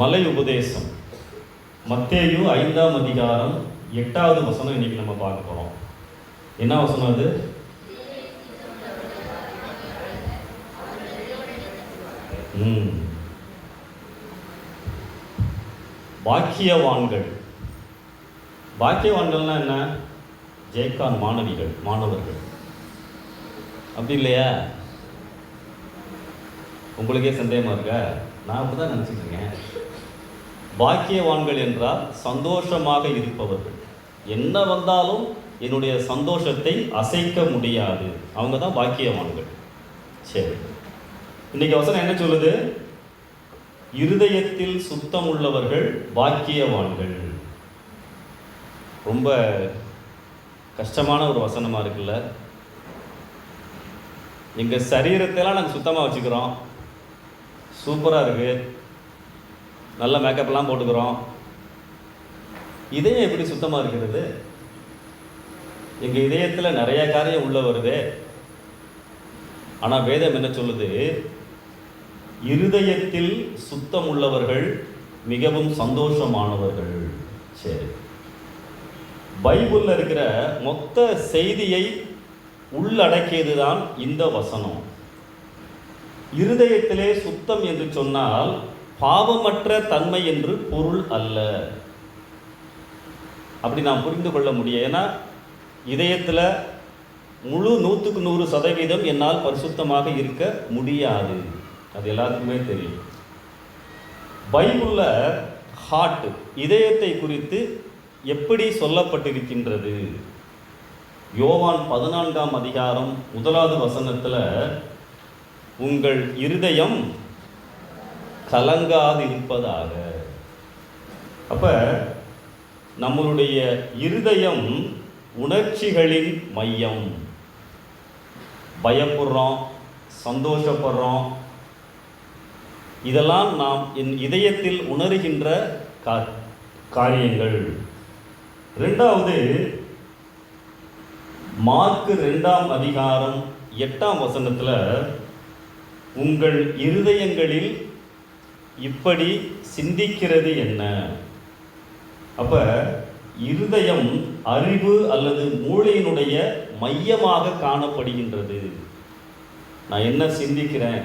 மலை உபதேசம் மத்தேயு ஐந்தாம் அதிகாரம் எட்டாவது வசனம் இன்னைக்கு நம்ம பார்க்க போகிறோம் என்ன வசனம் அது? பாக்கியவான்கள். பாக்கியவான்கள்னா என்ன? ஜெயக்கான் மாணவிகள் மாணவர்கள். அப்படி இல்லையா? உங்களுக்கே சந்தேகமாக இருக்கா? நான் அப்படிதான் நினச்சிட்டு இருக்கேன். பாக்கியவான்கள் என்றால் சந்தோஷமாக இருப்பவர்கள். என்ன வந்தாலும் என்னுடைய சந்தோஷத்தை அசைக்க முடியாது. அவங்க தான் பாக்கியவான்கள். சரி. இன்னைக்கு வசனம் என்ன சொல்லுது? இருதயத்தில் சுத்தம் உள்ளவர்கள் பாக்கியவான்கள். ரொம்ப கஷ்டமான ஒரு வசனமாக இருக்குல்ல. எங்கள் சரீரத்தெல்லாம் நாங்கள் சுத்தமாக வச்சுக்கிறோம். சூப்பராக இருக்குது நல்ல மேக்கப்லாம் போட்டுக்கிறோம். இதயம் எப்படி சுத்தமாக இருக்கிறது? எங்கள் இதயத்தில் நிறைய காரியம் உள்ள வருதே. ஆனால் வேதம் என்ன சொல்லுது? இருதயத்தில் சுத்தம் உள்ளவர்கள் மிகவும் சந்தோஷமானவர்கள். சரி. பைபிளில் இருக்கிற மொத்த செய்தியை உள்ளடக்கியது தான் இந்த வசனம். இருதயத்திலே சுத்தம் என்று சொன்னால் பாவமற்ற தன்மை என்று பொருள் அல்ல. அப்படி நாம் புரிந்து கொள்ள முடியும். ஏன்னா இதயத்தில் முழு நூற்றுக்கு நூறு சதவீதம் என்னால் பரிசுத்தமாக இருக்க முடியாது. அது எல்லாத்துக்குமே தெரியும். பைபிளில் ஹார்ட் இதயத்தை குறித்து எப்படி சொல்லப்பட்டிருக்கின்றது? யோவான் பதினான்காம் அதிகாரம் முதலாவது வசனத்தில் உங்கள் இருதயம் கலங்காதிருப்பதாக. அப்போ நம்மளுடைய இருதயம் உணர்ச்சிகளின் மையம். பயப்படுறோம் சந்தோஷப்படுறோம். இதெல்லாம் நாம் என் இதயத்தில் உணர்கின்ற கா காரியங்கள். ரெண்டாவது மார்க்கு ரெண்டாம் அதிகாரம் எட்டாம் வசனத்தில் உங்கள் இருதயங்களில் இப்படி சிந்திக்கிறது என்ன? அப்போ இருதயம் அறிவு அல்லது மூளையினுடைய மையமாக காணப்படுகின்றது. நான் என்ன சிந்திக்கிறேன்?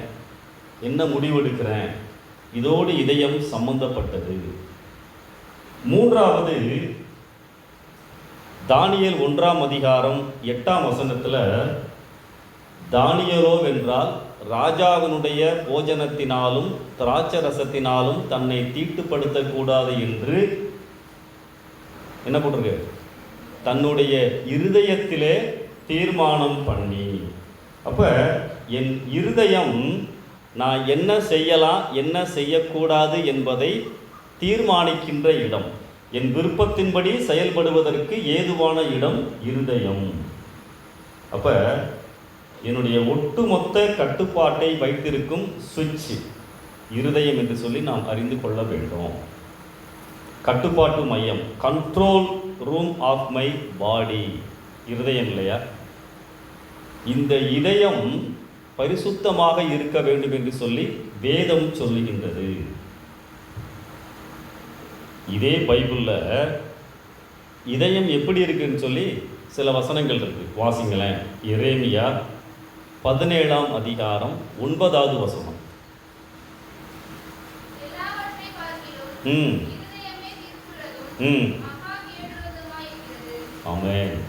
என்ன முடிவெடுக்கிறேன்? இதோடு இதயம் சம்பந்தப்பட்டது. மூன்றாவது தானியல் ஒன்றாம் அதிகாரம் எட்டாம் வசனத்தில் தானியலோ என்றால் ராஜாவினுடைய போஜனத்தினாலும் திராட்சரசத்தினாலும் தன்னை தீட்டுப்படுத்தக்கூடாது என்று என்ன போட்டிருக்கு? தன்னுடைய இருதயத்திலே தீர்மானம் பண்ணி. அப்போ என் இருதயம் நான் என்ன செய்யலாம் என்ன செய்யக்கூடாது என்பதை தீர்மானிக்கின்ற இடம். என் விருப்பத்தின்படி செயல்படுவதற்கு ஏதுவான இடம் இருதயம். அப்போ என்னுடைய ஒட்டுமொத்த கட்டுப்பாட்டை வைத்திருக்கும் சுவிட்ச் இருதயம் என்று சொல்லி நாம் அறிந்து கொள்ள வேண்டும். கட்டுப்பாட்டு மையம் control room of my body இருதயம் இல்லையா? இந்த இதயம் பரிசுத்தமாக இருக்க வேண்டும் என்று சொல்லி வேதம் சொல்லுகின்றது. இதே பைபிளில் இதயம் எப்படி இருக்குன்னு சொல்லி சில வசனங்கள் இருக்கு. வாசிங்களேன். எரேமியா பதினேழாம் அதிகாரம் ஒன்பதாவது வசனம். ம். ம். ஆமென்.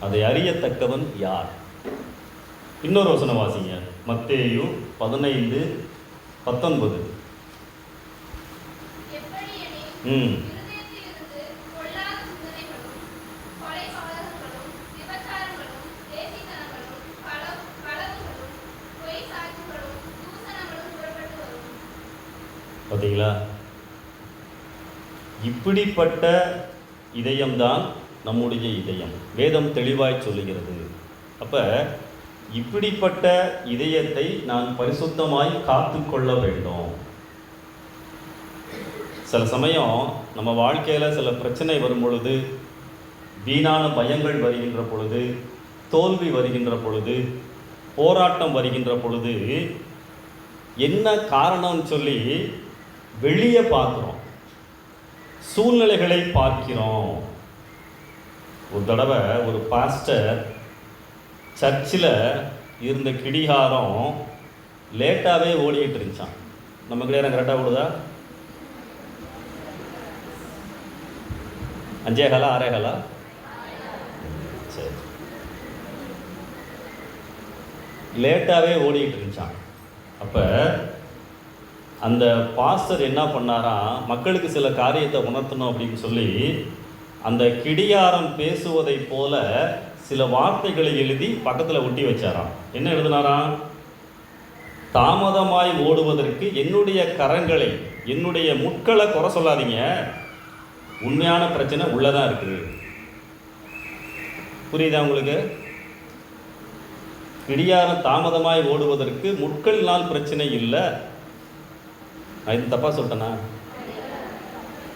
அதை அறியத்தக்கவன் யார்? இன்னொரு வசனம் வாசிங்க. மத்தேயு பதினைந்து பத்தொன்பது. ம். இப்படிப்பட்ட இதயம்தான் நம்முடைய இதயம். வேதம் தெளிவாய் சொல்லுகிறது. அப்போ இப்படிப்பட்ட இதயத்தை நான் பரிசுத்தமாய் காத்து கொள்ள வேண்டும். சில சமயம் நம்ம வாழ்க்கையில் சில பிரச்சனை வரும் பொழுது வீணான பயங்கள் வருகின்ற பொழுது தோல்வி வருகின்ற பொழுது போராட்டம் வருகின்ற பொழுது என்ன காரணம்னு சொல்லி வெளியே பார்க்குறோம். சூழ்நிலைகளை பார்க்கிறோம். ஒரு தடவை ஒரு பாஸ்டர் சர்ச்சில் இருந்த கிடிகாரம் லேட்டாகவே ஓடிக்கிட்டு இருந்துச்சான் நம்ம கிடையாது கரெக்டாக ஓடுதா? அஞ்சே காலா ஆறே காலா? சரி. லேட்டாகவே ஓடிக்கிட்டு இருந்துச்சான் அப்போ அந்த பாஸ்டர் என்ன பண்ணாராம் மக்களுக்கு சில காரியத்தை உணர்த்தணும் அப்படின்னு சொல்லி அந்த கிடியாரம் பேசுவதைப் போல சில வார்த்தைகளை எழுதி பக்கத்தில் ஒட்டி வச்சாராம். என்ன எழுதினாராம் தாமதமாய் ஓடுவதற்கு என்னுடைய கரங்களை என்னுடைய முட்களை குறை சொல்லாதீங்க. உண்மையான பிரச்சனை உள்ளதான் இருக்குது. புரியுதா உங்களுக்கு? கிடியாரம் தாமதமாய் ஓடுவதற்கு முட்களினால் பிரச்சனை இல்லை நான் இது தப்பாக சொல்லிட்டேனா?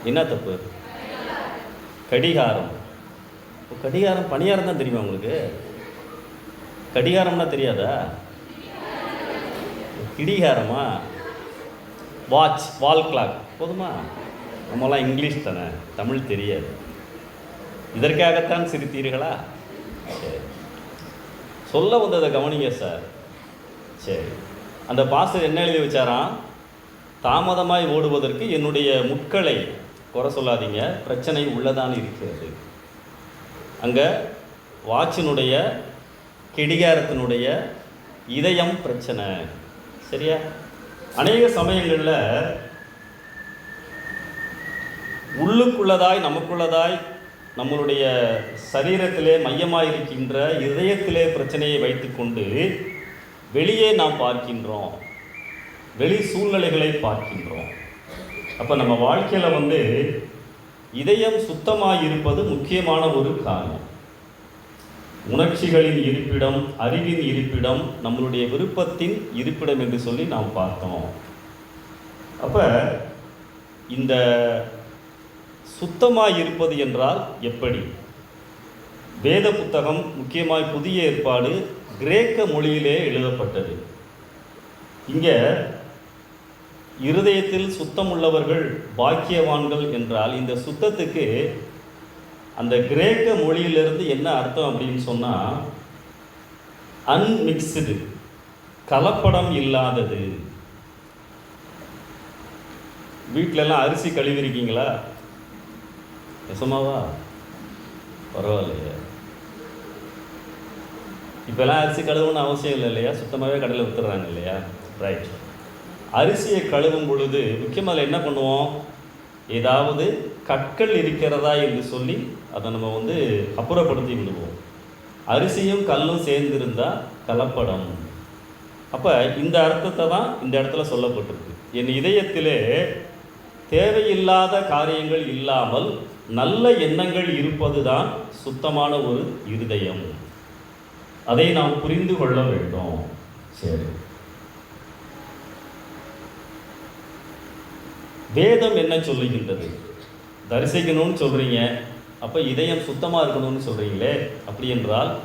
என்ன தப்பு? கடிகாரம். இப்போ கடிகாரம் பணியாரம் தான் தெரியுமா உங்களுக்கு? கடிகாரம்னா தெரியாதா? கிடிகாரமா? வாட்ச் வால் கிளாக் போதுமா? நம்மலாம் இங்கிலீஷ் தானே தமிழ் தெரியாது. இதற்காகத்தான் சிரித்தீர்களா? சரி. சொல்ல வந்ததை கவனிங்க சார். சரி. அந்த பாஸ்டர் என்ன எழுதி வச்சாராம்? தாமதமாய் ஓடுவதற்கு என்னுடைய முட்களை குறை சொல்லாதீங்க. பிரச்சனை உள்ளதான் இருக்கிறது. அங்கே வாட்சினுடைய கிடிகாரத்தினுடைய இதயம் பிரச்சனை. சரியா? அநேக சமயங்களில் உள்ளுக்குள்ளதாய் நமக்குள்ளதாய் நம்மளுடைய சரீரத்திலே மையமாக இருக்கின்ற இதயத்திலே பிரச்சனையை வைத்துக்கொண்டு வெளியே நாம் பார்க்கின்றோம். வெளி சூழ்நிலைகளை பார்க்கின்றோம். அப்போ நம்ம வாழ்க்கையில் வந்து இதயம் சுத்தமாக இருப்பது முக்கியமான ஒரு காரணம். உணர்ச்சிகளின் இருப்பிடம் அறிவின் இருப்பிடம் நம்மளுடைய விருப்பத்தின் இருப்பிடம் என்று சொல்லி நாம் பார்த்தோம். அப்போ இந்த சுத்தமாக இருப்பது என்றால் எப்படி? வேத புத்தகம் முக்கியமாய் புதிய ஏற்பாடு கிரேக்க மொழியிலே எழுதப்பட்டது. இங்கே இருதயத்தில் சுத்தம் உள்ளவர்கள் பாக்கியவான்கள் என்றால் இந்த சுத்தத்துக்கு அந்த கிரேக்க மொழியிலிருந்து என்ன அர்த்தம் அப்படின்னு சொன்னால் அன்மிக்ஸ்டு கலப்படம் இல்லாதது. வீட்டிலலாம் அரிசி கழுவிருக்கீங்களா? நிசமாவா பரவாயில்லையே. இப்போல்லாம் அரிசி கழுவுன்னு அவசியம் இல்லை இல்லையா? சுத்தமாகவே கடையில் ஊற்றுறாங்க இல்லையா? ரைட் அரிசியை கழுவும் பொழுது முக்கியமாக அதில் என்ன பண்ணுவோம்? ஏதாவது கற்கள் இருக்கிறதா என்று சொல்லி அதை நம்ம வந்து அப்புறப்படுத்தி விடுவோம். அரிசியும் கல்லும் சேர்ந்திருந்தால் கலப்படம். அப்போ இந்த அர்த்தத்தை தான் இந்த இடத்துல சொல்லப்பட்டிருக்கு. என் இதயத்திலே தேவையில்லாத காரியங்கள் இல்லாமல் நல்ல எண்ணங்கள் இருப்பது தான் சுத்தமான ஒரு இருதயம். அதை நாம் புரிந்து கொள்ள வேண்டும். சரி. வேதம் என்ன சொல்லுகின்றது? தரிசிக்கணும்னு சொல்கிறீங்க அப்போ இதயம் சுத்தமாக இருக்கணும்னு சொல்கிறீங்களே அப்படி என்றால்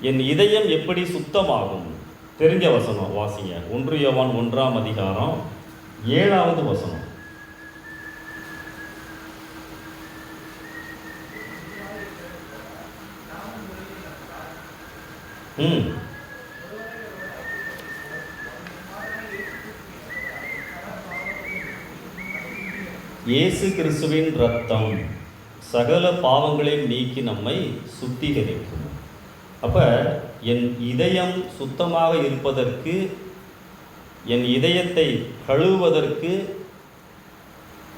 என் இதயம் எப்படி சுத்தமாகும்? தெரிஞ்ச வசனம் வாசிங்க. ஒன்று யவான் ஒன்றாம் அதிகாரம் ஏழாவது வசனம். ம். இயேசு கிறிஸ்துவின் ரத்தம் சகல பாவங்களையும் நீக்கி நம்மை சுத்திகரிக்கும். அப்போ என் இதயம் சுத்தமாக இருப்பதற்கு என் இதயத்தை கழுவுவதற்கு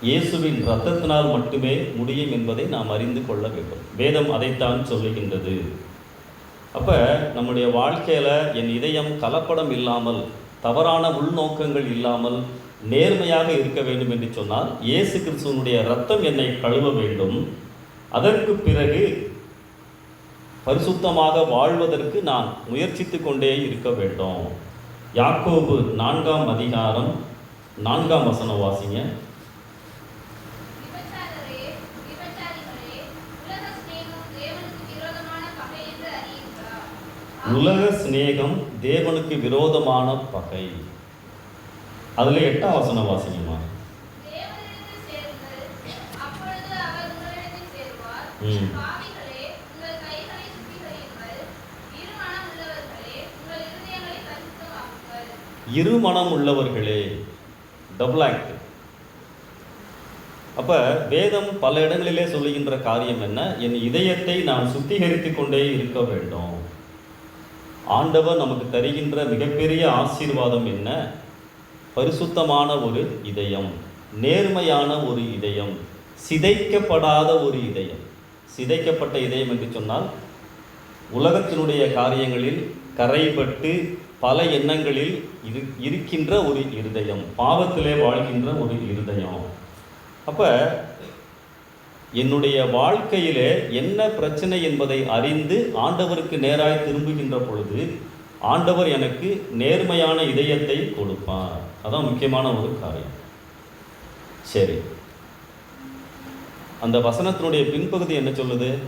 இயேசுவின் ரத்தத்தினால் மட்டுமே முடியும் என்பதை நாம் அறிந்து கொள்ள வேண்டும். வேதம் அதைத்தான் சொல்லுகின்றது. அப்போ நம்முடைய வாழ்க்கையில் என் இதயம் கலப்படம் இல்லாமல் தவறான உள்நோக்கங்கள் இல்லாமல் நேர்மையாக இருக்க வேண்டும் என்று சொன்னால் இயேசு கிறிஸ்துவனுடைய ரத்தம் என்னை கழுவ வேண்டும். அதற்கு பிறகு பரிசுத்தமாக வாழ்வதற்கு நான் முயற்சித்து கொண்டே இருக்க வேண்டும். யாக்கோபு நான்காம் அதிகாரம் நான்காம் வசனம் வாசிங்க. உலக சிநேகம் தேவனுக்கு விரோதமான பகை. அதில் எட்டாம் வசனம் வாசிக்குமா? இரு மனம் உள்ளவர்களே டபுள் ஆக்ட் அப்போ வேதம் பல இடங்களிலே சொல்லுகின்ற காரியம் என்ன? என் இதயத்தை நாம் சுத்திகரித்துக் கொண்டே இருக்க வேண்டும். ஆண்டவர் நமக்கு தருகின்ற மிகப்பெரிய ஆசீர்வாதம் என்ன? பரிசுத்தமான ஒரு இதயம் நேர்மையான ஒரு இதயம் சிதைக்கப்படாத ஒரு இதயம். சிதைக்கப்பட்ட இதயம் என்று சொன்னால் உலகத்தினுடைய காரியங்களில் கரைபட்டு பல எண்ணங்களில் இரு இருக்கின்ற ஒரு இருதயம் பாவத்திலே வாழ்கின்ற ஒரு இருதயம். அப்போ என்னுடைய வாழ்க்கையிலே என்ன பிரச்சனை என்பதை அறிந்து ஆண்டவருக்கு நேராய் திரும்புகின்ற பொழுது ஆண்டவர் எனக்கு நேர்மையான இதயத்தை கொடுப்பார். அதான் முக்கியமான ஒரு காரியம். சரி. அந்த வசனத்தினுடைய பின்பகுதி என்ன சொல்லுது?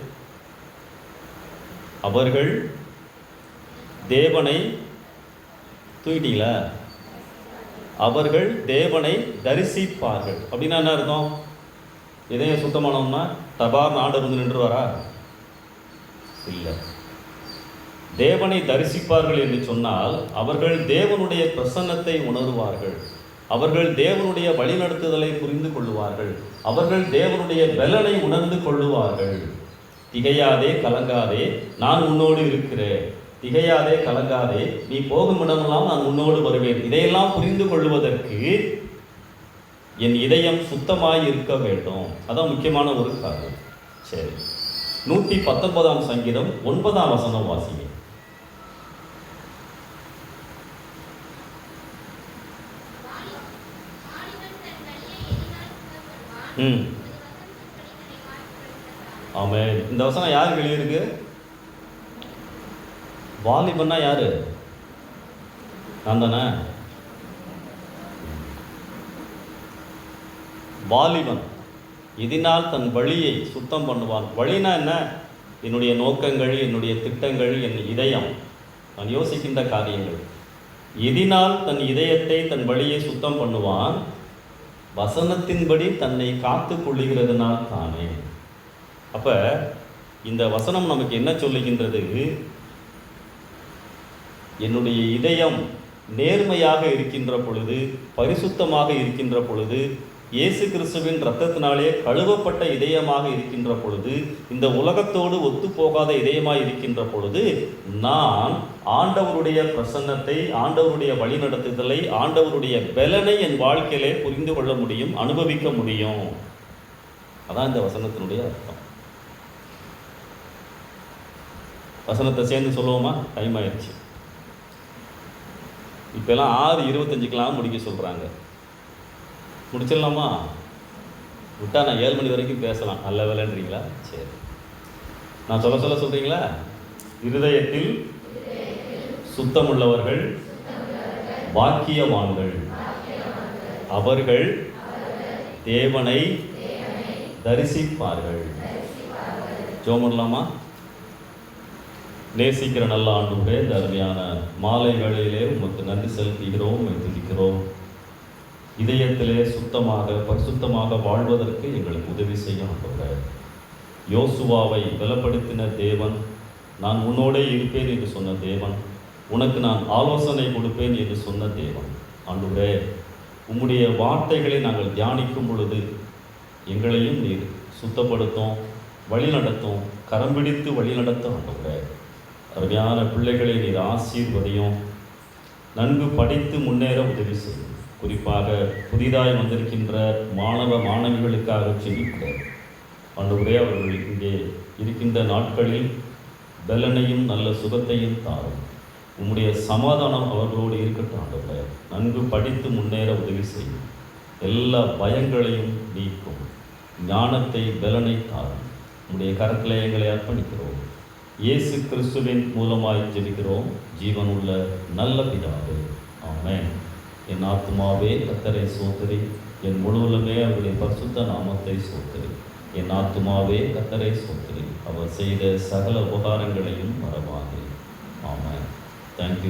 அவர்கள் தேவனை தூக்கிட்டீங்களா அவர்கள் தேவனை தரிசிப்பார்கள். அப்படின்னா என்ன அர்த்தம்? இதயம் சுத்தமானோம்னா தபார் நாடு வந்து நின்றுவாரா? இல்லை. தேவனை தரிசிப்பார்கள் என்று சொன்னால் அவர்கள் தேவனுடைய பிரசன்னத்தை உணருவார்கள். அவர்கள் தேவனுடைய வழிநடத்துதலை புரிந்து கொள்ளுவார்கள். அவர்கள் தேவனுடைய பலனை உணர்ந்து கொள்ளுவார்கள். திகையாதே கலங்காதே நான் உன்னோடு இருக்கிறேன். திகையாதே கலங்காதே நீ போகும் இடமெல்லாம் நான் உன்னோடு வருவேன். இதையெல்லாம் புரிந்து கொள்வதற்கு என் இதயம் சுத்தமாய் இருக்க வேண்டும். அதான் முக்கியமான ஒரு காரணம் சரி. நூற்றி பத்தொன்பதாம் சங்கீதம் ஒன்பதாம் வசனம் வாசிங்க வாலி- வாலிபன் தன் வழியை எண்ணினால் சுத்தப்படுவான். ம். ஆமாம் ஆமே இந்த வசனம் யாருக்கு எழுதியிருக்கு? வாலிபன்னா யார்? நான் தானே வாலிபன். இதனால் தன் வழியை சுத்தம் பண்ணுவான். வழினா என்ன? என்னுடைய நோக்கங்கள் என்னுடைய திட்டங்கள் என் இதயம். நான் யோசிக்கின்ற காரியங்கள். இதனால் தன் இதயத்தை தன் வழியை சுத்தம் பண்ணுவான். வசனத்தின்படி தன்னை காத்து கொள்ளுகிறதுனால் தானே. அப்போ இந்த வசனம் நமக்கு என்ன சொல்லுகின்றது? என்னுடைய இதயம் நேர்மையாக இருக்கின்ற பொழுது பரிசுத்தமாக இருக்கின்ற பொழுது இயேசு கிறிஸ்துவின் இரத்தத்தினாலே கழுவப்பட்ட இதயமாக இருக்கின்ற பொழுது இந்த உலகத்தோடு ஒத்துப்போகாத இதயமாக இருக்கின்ற பொழுது நான் ஆண்டவருடைய பிரசன்னத்தை ஆண்டவருடைய வழிநடத்துதலை ஆண்டவருடைய பலனை என் வாழ்க்கையிலே புரிந்து கொள்ள முடியும் அனுபவிக்க முடியும். அதான் இந்த வசனத்தினுடைய அர்த்தம். வசனத்தை சேர்ந்து சொல்லுவோமா? டைம் ஆயிடுச்சு. இப்போல்லாம் ஆறு இருபத்தஞ்சுக்கெல்லாம் முடிக்க சொல்கிறாங்க முடிச்சிடலாமா? விட்டா நான் ஏழு மணி வரைக்கும் பேசலாம். நல்ல வேலைன்றீங்களா? சரி. நான் சொல்ல சொல்ல சொல்கிறீங்களா இருதயத்தில் சுத்தமுள்ளவர்கள் பாக்கியவான்கள். அவர்கள் தேவனை தரிசிப்பார்கள். ஜோம் நேசிக்கிற நல்ல ஆண்டுடைய இந்த அருமையான மாலை வேளையிலே உமக்கு நன்றி செலுத்துகிறோம் துதிக்கிறோம் இதயத்திலே சுத்தமாக பரிசுத்தமாக வாழ்வதற்கு எங்களுக்கு உதவி செய்ய ஆண்டவரே யோசுவாவை பலப்படுத்தின தேவன் நான் உன்னோடே இருப்பேன் என்று சொன்ன தேவன் உனக்கு நான் ஆலோசனை கொடுப்பேன் என்று சொன்ன தேவன். ஆண்டவரே உம்முடைய வார்த்தைகளை நாங்கள் தியானிக்கும் பொழுது எங்களையும் நீர் சுத்தப்படுத்தும் வழிநடத்தும் கரம் பிடித்து வழிநடத்த ஆண்டவரே. அருமையான பிள்ளைகளை நீர் ஆசீர்வதையும் நன்கு படித்து முன்னேற உதவி செய்யும். குறிப்பாக புதிதாய் வந்திருக்கின்ற மாணவ மாணவிகளுக்காக செபிக்கிறேன். ஆண்டவரே அவர்கள் இங்கே இருக்கின்ற நாட்களில் பலனையும் நல்ல சுகத்தையும் தாரும். உம்முடைய சமாதானம் அவர்களோடு இருக்கட்டும் ஆண்டவரே. நன்கு படித்து முன்னேற உதவி செய்யும். எல்லா பயங்களையும் நீக்கும். ஞானத்தை பலனை தாரும். உம்முடைய கரத்தில் எங்களை அர்ப்பணிக்கிறோம். இயேசு கிறிஸ்துவின் மூலமாய் ஜெபிக்கிறோம். ஜீவனுள்ள நல்ல பிதாவே. ஆமேன். என் ஆத்மாவே கத்தரை சோதரி என் முழுவலுமே அவருடைய பரிசுத்த நாமத்தை சோதரி என் ஆத்மாவே கத்தரை சோதரி அவர் செய்த சகல உபகாரங்களையும் மறவாது. ஆமாம் தேங்க்யூ